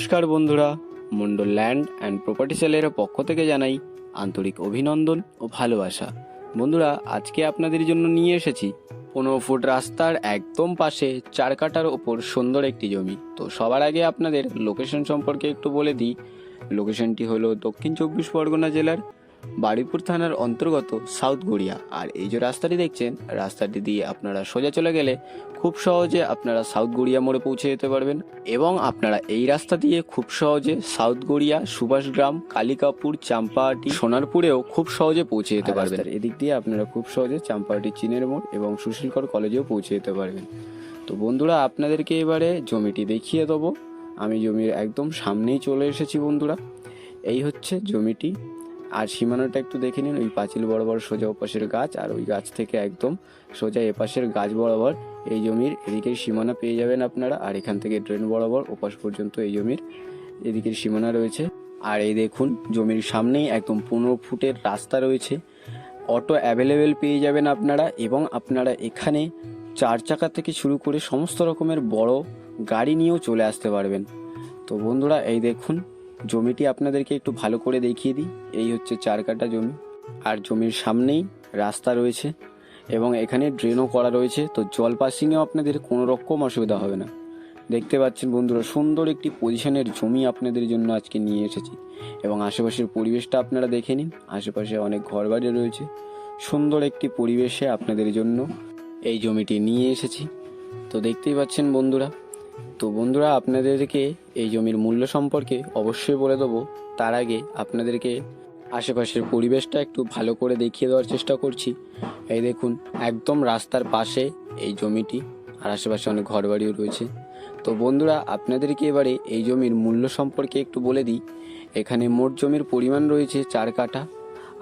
নমস্কার বন্ধুরা Mondal land and property সেলের পক্ষ থেকে জানাই আন্তরিক অভিনন্দন ও ভালোবাসা। বন্ধুরা, আজকে আপনাদের জন্য নিয়ে এসেছি পনেরো ফুট রাস্তার একদম পাশে চার কাটার ওপর সুন্দর একটি জমি। তো সবার আগে আপনাদের লোকেশন সম্পর্কে একটু বলে দিই। লোকেশনটি হলো দক্ষিণ চব্বিশ পরগনা জেলার বারুইপুর থানার অন্তর্গত সাউথ গড়িয়া। আর এই যে রাস্তাটি দেখছেন রাস্তাটি দিয়ে আপনারা সোজা চলে গেলে খুব সহজে আপনারা সাউথ গড়িয়া মোড়ে পৌঁছে যেতে পারবেন এবং আপনারা এই রাস্তা দিয়ে খুব সহজে সাউথ গড়িয়া সুভাষগ্রাম কালিকাপুর চাম্পাহাটি সোনারপুরেও খুব সহজে পৌঁছে যেতে পারবেন। এদিক দিয়ে আপনারা খুব সহজে চাম্পাহাটি চিনের মোড় এবং সুশীলকর কলেজেও পৌঁছে যেতে পারবেন। তো বন্ধুরা আপনাদেরকে এবারে জমিটি দেখিয়ে দেবো। আমি জমির একদম সামনেই চলে এসেছি বন্ধুরা। এই হচ্ছে জমিটি। আর সীমানাটা একটু দেখে নিন, ওই পাঁচিল বরাবর সোজা ওপাশের গাছ, আর ওই গাছ থেকে একদম সোজা এপাশের গাছ বরাবর এই জমির এদিকের সীমানা পেয়ে যাবেন আপনারা, আর এখান থেকে ড্রেন বরাবর ওপাশ পর্যন্ত এই জমির এদিকের সীমানা রয়েছে। আর এই দেখুন, জমির সামনেই একদম পনেরো ফুটের রাস্তা রয়েছে। অটো অ্যাভেলেবেল পেয়ে যাবেন আপনারা, এবং আপনারা এখানে চার চাকা থেকে শুরু করে সমস্ত রকমের বড় গাড়ি নিয়েও চলে আসতে পারবেন। তো বন্ধুরা, এই দেখুন জমিটি আপনাদেরকে একটু ভালো করে দেখিয়ে দিই। এই হচ্ছে চার কাটা জমি। আর জমির সামনেই রাস্তা রয়েছে এবং এখানে ড্রেনও করা রয়েছে। তো জল পাসিংয়েও আপনাদের কোনো রকম অসুবিধা হবে না। দেখতে পাচ্ছেন বন্ধুরা, সুন্দর একটি পজিশনের জমি আপনাদের জন্য আজকে নিয়ে এসেছি। এবং আশেপাশের পরিবেশটা আপনারা দেখে নিন। আশেপাশে অনেক ঘরবাড়ি রয়েছে। সুন্দর একটি পরিবেশে আপনাদের জন্য এই জমিটি নিয়ে এসেছি। তো দেখতেই পাচ্ছেন বন্ধুরা তো বন্ধুরা, আপনাদেরকে এই জমির মূল্য সম্পর্কে অবশ্যই বলে দেবো। তার আগে আপনাদেরকে আশেপাশের পরিবেশটা একটু ভালো করে দেখিয়ে দেওয়ার চেষ্টা করছি। এই দেখুন, একদম রাস্তার পাশে এই জমিটি, আর আশেপাশে অনেক ঘরবাড়িও রয়েছে। তো বন্ধুরা, আপনাদেরকে এবারে এই জমির মূল্য সম্পর্কে একটু বলে দিই। এখানে মোট জমির পরিমাণ রয়েছে চার কাঠা,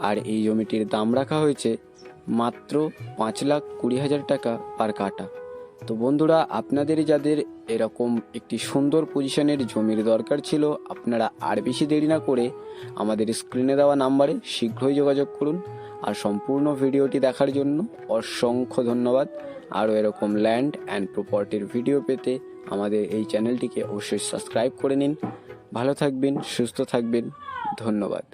আর এই জমিটির দাম রাখা হয়েছে মাত্র পাঁচ লাখ কুড়ি হাজার টাকা পার কাঠা। তো বন্ধুরা আপনাদের যাদের এরকম একটি সুন্দর পজিশনের জমির দরকার ছিল, আপনারা আর বেশি দেরি না করে আমাদের স্ক্রিনে দেওয়া নাম্বারে শীঘ্রই যোগাযোগ করুন। আর সম্পূর্ণ ভিডিওটি দেখার জন্য অসংখ্য ধন্যবাদ। আরও এরকম ল্যান্ড অ্যান্ড প্রপার্টির ভিডিও পেতে আমাদের এই চ্যানেলটিকে অবশ্যই সাবস্ক্রাইব করে নিন। ভালো থাকবেন, সুস্থ থাকবেন। ধন্যবাদ।